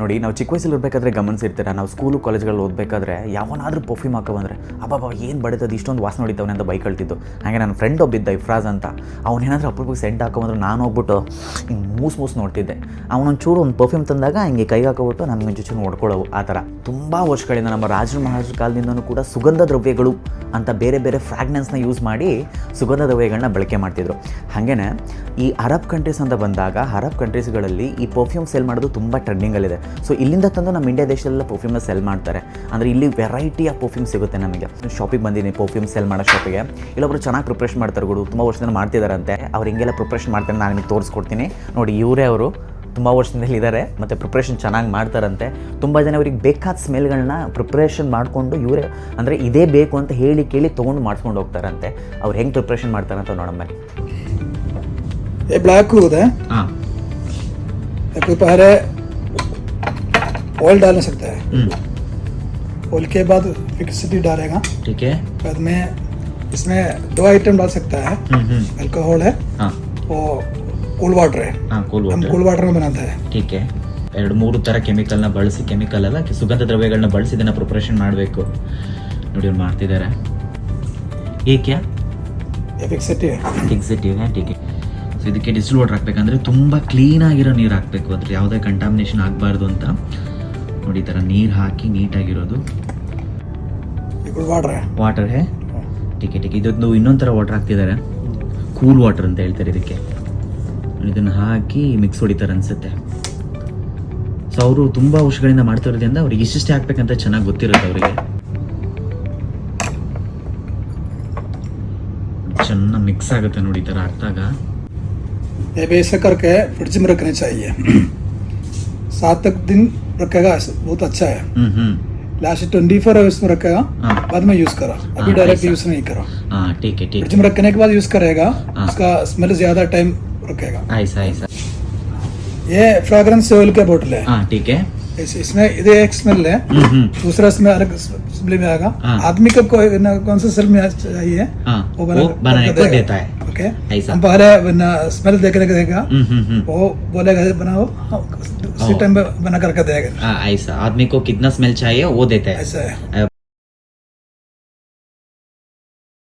ನೋಡಿ, ನಾವು ಚಿಕ್ಕ ವಯಸ್ಸಲ್ಲಿ ಇರಬೇಕಾದ್ರೆ ಗಮನಿಸಿರ್ತೀರ ನಾವು ಸ್ಕೂಲು ಕಾಲೇಜ್ಗಳಲ್ಲಿ ಓದಬೇಕಾದ್ರೆ ಯಾವನಾದರೂ ಪರ್ಫ್ಯೂಮ್ ಹಾಕೋ ಬಂದರೆ ಅಬ್ಬಾಬಾ ಏನು ಬಡಿತದ? ಇಷ್ಟೊಂದು ವಾಸನೆ ಹೊಡಿತವನೆ ಅಂತ ಬೈಕ್ ಹಾಗೆ ನನ್ನ ಫ್ರೆಂಡ್ ಒಬ್ಬಿದ್ದ ಇಫ್ರಾಜ್ ಅಂತ. ಅವನೇನಾದ್ರೂ ಅಪರೂಪಕ್ಕೆ ಸೆಂಟ್ ಹಾಕೋಬಂದ್ರೆ ನಾನು ಹೋಗ್ಬಿಟ್ಟು ಹಿಂಗೆ ಮೂಸ್ ಮೂಸ್ ನೋಡ್ತಿದ್ದೆ. ಅವನೊಂಚೂರು ಒಂದು ಪರ್ಫ್ಯೂಮ್ ತಂದಾಗ ಹಿಂಗೆ ಕೈಗೆ ಹಾಕೋಬಿಟ್ಟು ನನ್ನ ಚೂರು ನೋಡ್ಕೊಳ್ಳೋವು ಆ ಥರ. ತುಂಬ ವರ್ಷಗಳಿಂದ ನಮ್ಮ ರಾಜರ ಮಹಾರಾಜರ ಕಾಲದಿಂದನೂ ಕೂಡ ಸುಗಂಧ ದ್ರವ್ಯಗಳು ಅಂತ ಬೇರೆ ಬೇರೆ ಫ್ರಾಗ್ನೆನ್ಸ್ನ ಯೂಸ್ ಮಾಡಿ ಸುಗಂಧ ದ್ರವ್ಯಗಳನ್ನ ಬಳಕೆ ಮಾಡ್ತಿದ್ರು. ಹಾಗೆಯೇ ಈ ಅರಬ್ ಕಂಟ್ರೀಸ್ ಅಂತ ಬಂದಾಗ ಅರಬ್ ಕಂಟ್ರೀಸ್ಗಳಲ್ಲಿ ಈ ಪರ್ಫ್ಯೂಮ್ ಸೇಲ್ ಮಾಡೋದು ತುಂಬ ಟ್ರೆಂಡಿಂಗಲ್ಲಿದೆ ಸೊ ಇಲ್ಲಿಂದ ತಂದು ನಮ್ಮ ಇಂಡಿಯಾ ದೇಶದಲ್ಲೆಲ್ಲ ಪರ್ಫ್ಯೂಮ್ನ ಸೆಲ್ ಮಾಡ್ತಾರೆ. ಅಂದರೆ ಇಲ್ಲಿ ವೆರೈಟಿ ಆಫ್ ಪರ್ಫ್ಯೂಮ್ ಸಿಗುತ್ತೆ ನಮಗೆ. ಶಾಪಿಗೆ ಬಂದಿದ್ದೀನಿ ಪರ್ಫ್ಯೂಮ್ ಸೆಲ್ ಮಾಡೋ ಶಾಪಿಗೆ ಇಲ್ಲೊಬ್ರು ಚೆನ್ನಾಗಿ ಪ್ರಿಪ್ರೇಷನ್ ಮಾಡ್ತಾರೆ ಗುಡು ತುಂಬ ವರ್ಷದಿಂದ ಮಾಡ್ತಿದ್ದಾರಂತೆ ಅವ್ರು ಹಿಂಗೆಲ್ಲ ಪ್ರಿಪ್ರೇಷನ್ ಮಾಡ್ತಾರೆ ನಾನು ನಿಮಗೆ ತೋರಿಸ್ಕೊಡ್ತೀನಿ. ನೋಡಿ ಇವರೇ ಅವರು ತುಂಬ ವರ್ಷದಲ್ಲಿ ಇದ್ದಾರೆ ಮತ್ತು ಪ್ರಿಪ್ರೇಷನ್ ಚೆನ್ನಾಗಿ ಮಾಡ್ತಾರಂತೆ. ತುಂಬ ಜನ ಅವ್ರಿಗೆ ಬೇಕಾದ ಸ್ಮೆಲ್ಗಳನ್ನ ಪ್ರಿಪ್ರೇಷನ್ ಮಾಡಿಕೊಂಡು ಇವರೇ ಅಂದರೆ ಇದೇ ಬೇಕು ಅಂತ ಹೇಳಿ ಕೇಳಿ ತೊಗೊಂಡು ಮಾಡ್ಸ್ಕೊಂಡು ಹೋಗ್ತಾರಂತೆ. ಅವ್ರು ಹೆಂಗೆ ಪ್ರಿಪ್ರೇಷನ್ ಮಾಡ್ತಾರಂತ ನೋಡಮ್ಮ. ಬ್ಲ್ಯಾಕ್ ಹೋದೆ ऑयल डाल सकता है ಹ್ಞೂ ऑयल के बाद फिक्सिटी डालेगा ಟೀಕೆ बाद में इसमें दो आइटम डाल सकता है ಹ್ಞೂ ಹ್ಞೂ अल्कोहल है ಹಾಂ वो कूल वाटर है ಹಾಂ ಕೂಲ್ हम ವಾಟರ್ कूल वाटर में बनाते हैं ಟೀಕೆ ಎರಡು ಮೂರು ಥರ ಕೆಮಿಕಲ್ನ ಬಳಸಿ ಕೆಮಿಕಲ್ ಅಲ್ಲ ಕಿ- ಸುಗಂಧ ದ್ರವ್ಯಗಳನ್ನ ಬಳಸಿ ಇದನ್ನ ಪ್ರಿಪ್ರೇಷನ್ ಮಾಡಬೇಕು ನೋಡಿ ಅವ್ರು ಮಾಡ್ತಿದ್ದಾರೆ ಏಕ್ಯಾ ये फिक्सिटी है ಎಕ್ಸಿಟಿವ್ ಟೀಕೆ ಸೊ ಇದಕ್ಕೆ ಡಿಸ್ಟಿಲ್ ವಾಟರ್ ಹಾಕ್ಬೇಕಂದ್ರೆ ತುಂಬ ಕ್ಲೀನ್ ಆಗಿರೋ ನೀರು ಹಾಕಬೇಕು ಅದ್ರ ಯಾವುದೇ ಕಂಟಾಮಿನೇಷನ್ ಆಗಬಾರ್ದು ಅಂತ ನೋಡಿ ಈ ಥರ ನೀರು ಹಾಕಿ ನೀಟಾಗಿರೋದು ये कूल वाटर है ವಾಟರ್ ಹೇ ಟೀಕೆ ಟೀಕೆ ಇದೊಂದು ಇನ್ನೊಂದು ಥರ ವಾಟರ್ ಹಾಕ್ತಿದ್ದಾರೆ ಕೂಲ್ ವಾಟರ್ ಅಂತ ಹೇಳ್ತಾರೆ ಇದಕ್ಕೆ ಇದನ್ನು ಹಾಕಿ ಮಿಕ್ಸ್ ಹೊಡಿತಾರೆ ಅನ್ಸುತ್ತೆ ಸೊ ಅವರು ತುಂಬ ವರ್ಷಗಳಿಂದ ಮಾಡ್ತಾ ಇರೋದ್ರಿಂದ ಅವ್ರಿಗೆ ಇಷ್ಟಿಷ್ಟೇ ಹಾಕ್ಬೇಕಂತ ಚೆನ್ನಾಗಿ ಗೊತ್ತಿರುತ್ತೆ ಅವರಿಗೆ ಚೆನ್ನಾಗಿ ಮಿಕ್ಸ್ ಆಗುತ್ತೆ ನೋಡಿ ಈ ಥರ ಹಾಕಿದಾಗ ये बेस करके फ्रिज में रखनी चाहिए सात तक दिन रखेगा बहुत अच्छा है। लास्ट ट्वेंटी फोर आवर्स में रखेगा हाँ। बाद में यूज़ करा। अभी हाँ, डायरेक्ट यूज़ नहीं करा। हाँ, ठीक है ठीक है। में रखने के बाद यूज़ करेगा उसका स्मेल ज़्यादा टाइम रखेगा। ऐसा ऐसा। ये फ्रेग्रेंस ऑयल के बोतल है। ठीक है। इसमें इधर एक स्मेल है। हम्म, हम्म। दूसरा स्मेल अलग स्मेल में आएगा। हाँ। आदमी को कौन सा सेल में चाहिए ಹಾಂ वो वो बनाने को देता है। ओके। हम पहले स्मेल देखने के देगा। हम्म हम्म हम्म। वो बोलेगा बनाओ। हाँ, उसी टाइम पे बना करके देगा। हाँ, ऐसा। आदमी को कितना स्मेल चाहिए वो देता है। ऐसा है।